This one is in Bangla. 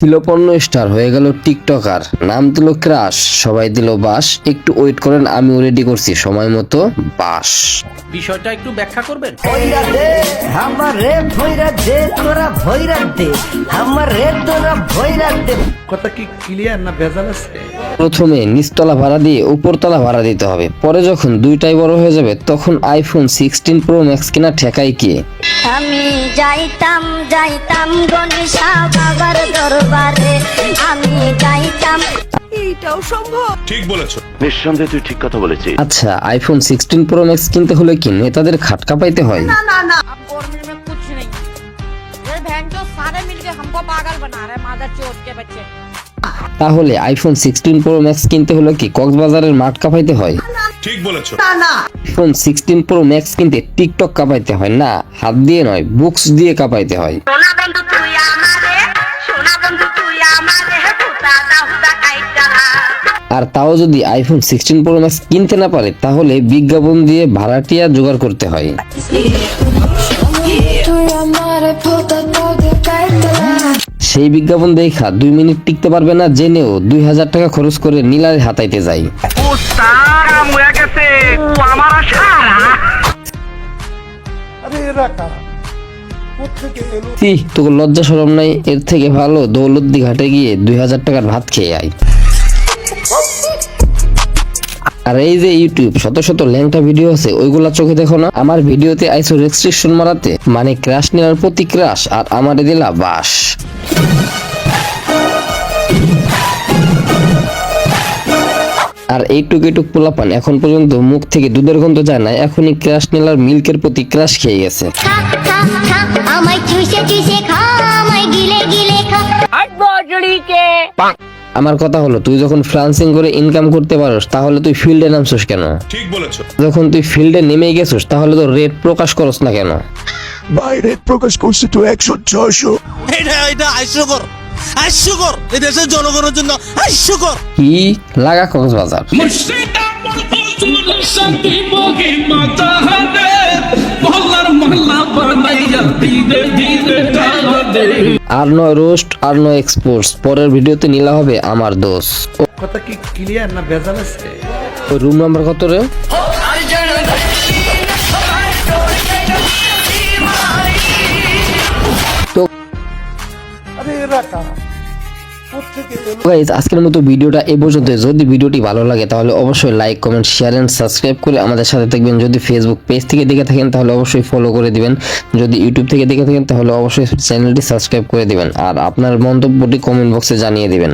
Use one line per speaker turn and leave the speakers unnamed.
ছিল পণ্য স্টার হয়ে গেল টিকটকার। নাম দিল ক্রাশ সবাই দিল বাস। একটু ওয়েট করেন আমিও রেডি করছি সময় মতো বাস।
বিষয়টা একটু ব্যাখ্যা করবেন?
ভৈরা দে আমার রে ভৈরা দে তোরা ভৈরা দে। আমার রে তোরা ভৈরা দে।
কথা কি ক্লিয়ার না ভেজাল আছে?
প্রথমে নিচতলা ভাড়া দিয়ে উপরতলা ভাড়া দিতে হবে। পরে যখন দুইটাই বড় হয়ে যাবে তখন আইফোন সিক্সটিন প্রো ম্যাক্স কিনা ঠেকাই কে?
আমি যাইতাম যাইতাম গণেশা বাবার দরবারে আমি যাইতাম
নিঃসন্দেহে তুই ঠিক কথা বলেছিস
আচ্ছা আইফোন সিক্সটিন প্রো ম্যাক্স কিনতে হলে কি নেতাদের খাটকা পাইতে হয়
गवर्नमेंट में कुछ नहीं ये बहन जो सारे मिलके हमको पागल बना रहे मादर चोट के बच्चे
তাহলে আইফোন সিক্সটিন প্রো ম্যাক্স কিনতে হলে কি কক্সবাজারের মাঠ কাঁপাইতে হয়
ঠিক বলেছো
আইফোন সিক্সটিন প্রো ম্যাক্স কিনতে টিকটক কাঁপাইতে হয় না হাত দিয়ে নয় বুকস দিয়ে কাঁপাইতে হয়
সোনা বন্ধু তুই
আর তাও যদি আইফোন সিক্সটিন প্রো ম্যাক্স কিনতে না পারে তাহলে বিজ্ঞাপন দিয়ে ভাড়াটিয়া জোগাড় করতে হয়। সেই বিজ্ঞাপন দেখা দুই মিনিট টিকতে পারবে না জেনেও দুই হাজার টাকা খরচ করে নীলারে হাতাইতে যাই ছি, তোকে লজ্জা সরম নাই, এর থেকে ভালো দৌলতদি ঘাটে গিয়ে দুই হাজার টাকার ভাত খেয়ে আয়। আর এই যে ইউটিউব, শত শত ল্যাংটা ভিডিও আছে, ওইগুলা চোখে দেখো না? আমার ভিডিওতে আইসো রেস্ট্রিকশন মারাতে মানে ক্রাশ নেওয়ার প্রতি ক্রাশ আর আমারে দিলা বাস। আর এইটুক এইটুক পোলাপান। এখন পর্যন্ত মুখ থেকে দুধের গন্ধ যায় না এখনই ক্রাশ নেলার মিল্কের প্রতি ক্রাশ খেয়ে গেছে। আমার কথা হলো তুই যখন ফ্রান্সিং করে ইনকাম করতে পারোস তাহলে তুই ফিল্ডে নামছিস কেন?
ঠিক বলেছ।
যখন তুই ফিল্ডে নেমে গেছিস তাহলে তো রেট প্রকাশ করস না কেন?
বাইরে প্রকাশ করছে তো একশো ছয়শো।
এটা এটা হাস্যকর হাস্যকর এই দেশের জনগণের জন্য হাস্যকর
কি? লাগা কক্সবাজার আর নয় রোস্ট আর নয় এক্সপোর্টস। পরের ভিডিওতে নিলা হবে আমার দোষ
কথা কি ক্লিয়ার না ভেজাল আছে?
রুম নাম্বার কত রে? Guys, আজকের মতো ভিডিওটা এ পর্যন্ত যদি ভিডিওটি ভালো লাগে তাহলে অবশ্যই like comment share and subscribe করে আমাদের সাথে থাকবেন। যদি ফেসবুক পেজ থেকে দেখে থাকেন তাহলে অবশ্যই ফলো করে দিবেন। যদি ইউটিউব থেকে দেখে থাকেন তাহলে অবশ্যই চ্যানেলটি সাবস্ক্রাইব করে দিবেন। আর আপনার মন্তব্যটি কমেন্ট বক্সে জানিয়ে দিবেন।